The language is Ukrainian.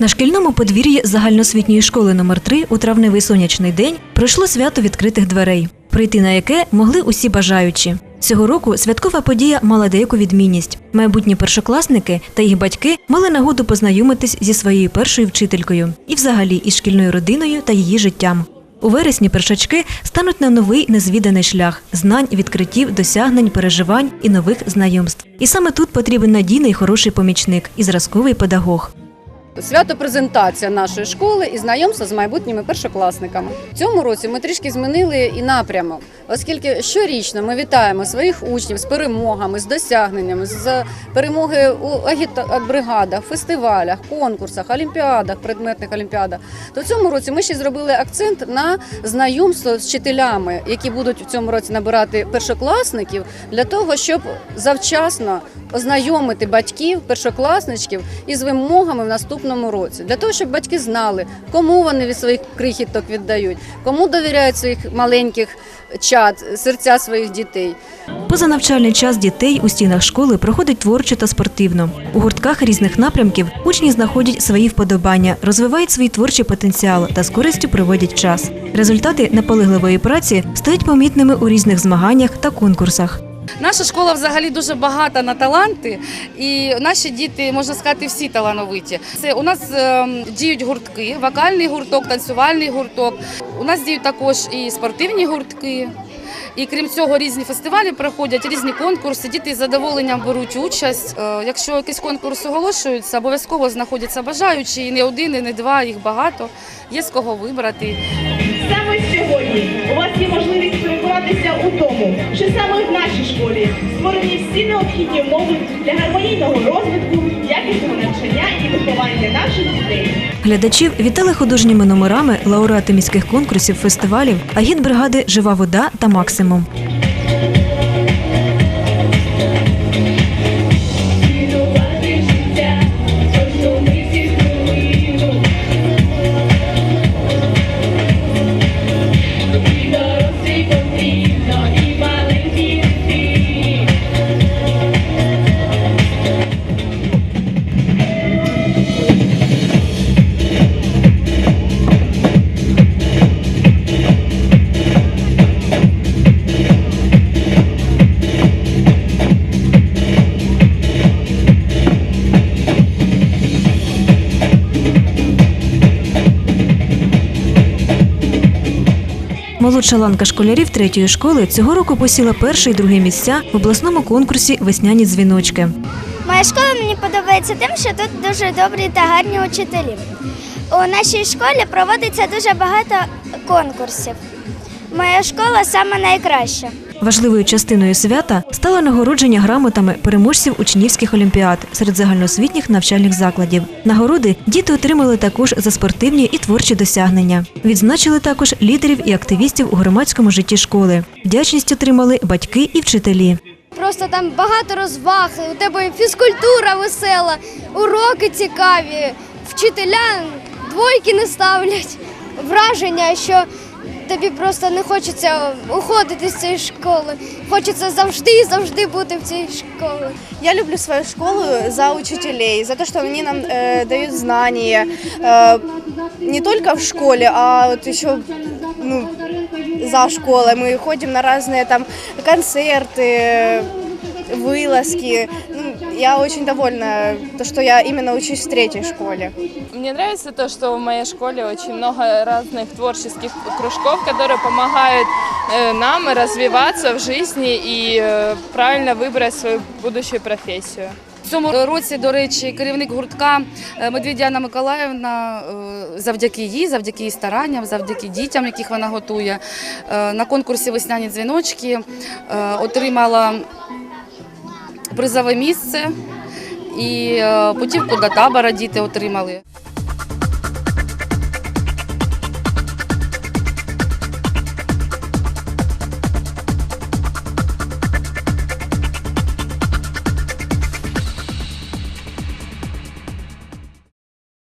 На шкільному подвір'ї загальноосвітньої школи номер 3 у травневий сонячний день пройшло свято відкритих дверей, прийти на яке могли усі бажаючі. Цього року святкова подія мала деяку відмінність. Майбутні першокласники та їх батьки мали нагоду познайомитись зі своєю першою вчителькою і, взагалі, із шкільною родиною та її життям. У вересні першачки стануть на новий незвіданий шлях знань, відкриттів, досягнень, переживань і нових знайомств. І саме тут потрібен надійний хороший помічник і зразковий педагог. Свято презентація нашої школи і знайомство з майбутніми першокласниками. Цьому році ми трішки змінили і напрямок, оскільки щорічно ми вітаємо своїх учнів з перемогами, з досягненнями, з перемоги у агітбригадах, фестивалях, конкурсах, олімпіадах, предметних олімпіадах. То цьому році ми ще зробили акцент на знайомство з вчителями, які будуть в цьому році набирати першокласників, для того, щоб завчасно ознайомити батьків, першокласничків із вимогами в наступному році, для того, щоб батьки знали, кому вони від своїх крихіток віддають, кому довіряють своїх маленьких чад, серця своїх дітей. Позанавчальний час дітей у стінах школи проходить творчо та спортивно. У гуртках різних напрямків учні знаходять свої вподобання, розвивають свій творчий потенціал та з користю проводять час. Результати наполегливої праці стають помітними у різних змаганнях та конкурсах. Наша школа взагалі дуже багата на таланти, і наші діти, можна сказати, всі талановиті. Це у нас ем, діють гуртки, вокальний гурток, танцювальний гурток. У нас діють також і спортивні гуртки. І крім цього, різні фестивалі проходять, різні конкурси. Діти з задоволенням беруть участь. Е, Якщо якийсь конкурс оголошується, обов'язково знаходяться бажаючі, і не один, і не два, їх багато. Є з кого вибрати. Саме сьогодні у вас є можливість переконатися у тому, що саме в нашій школі створені всі необхідні умови для гармонійного розвитку, якісного навчання і виховання наших дітей. Глядачів вітали художніми номерами лауреати міських конкурсів, фестивалів, агітбригади Жива вода та максимум. Молодша ланка школярів третьої школи цього року посіла перше і друге місця в обласному конкурсі Весняні дзвіночки. Моя школа мені подобається тим, що тут дуже добрі та гарні учителі. У нашій школі проводиться дуже багато конкурсів. Моя школа саме найкраща. Важливою частиною свята стало нагородження грамотами переможців учнівських олімпіад серед загальноосвітніх навчальних закладів. Нагороди діти отримали також за спортивні і творчі досягнення. Відзначили також лідерів і активістів у громадському житті школи. Вдячність отримали батьки і вчителі. Просто там багато розваг, у тебе фізкультура весела, уроки цікаві, вчителя двойки не ставлять. Враження, що тобі просто не хочеться уходити з цієї школи. Хочеться завжди і завжди бути в цій школі. Я люблю свою школу за учителей, за то, что они нам э, дают знания э, не только в школе, а вот еще ну, за школой. Мы ходим на разные там концерты, вылазки. Ну, я очень довольна, то, что я именно учусь в третьей школе. Мне нравится то, что в моей школе очень много разных творческих кружков, которые помогают э, нам развиваться в жизни и э, правильно выбрать свою будущую профессию. В цьому році, до речі, керівник гуртка е, Медведяна Миколаївна, е, завдяки їй, завдяки її старанням, завдяки дітям, яких вона готує, е, на конкурсі Весняні дзвіночки е, отримала призове місце і е, путівку до табора діти отримали.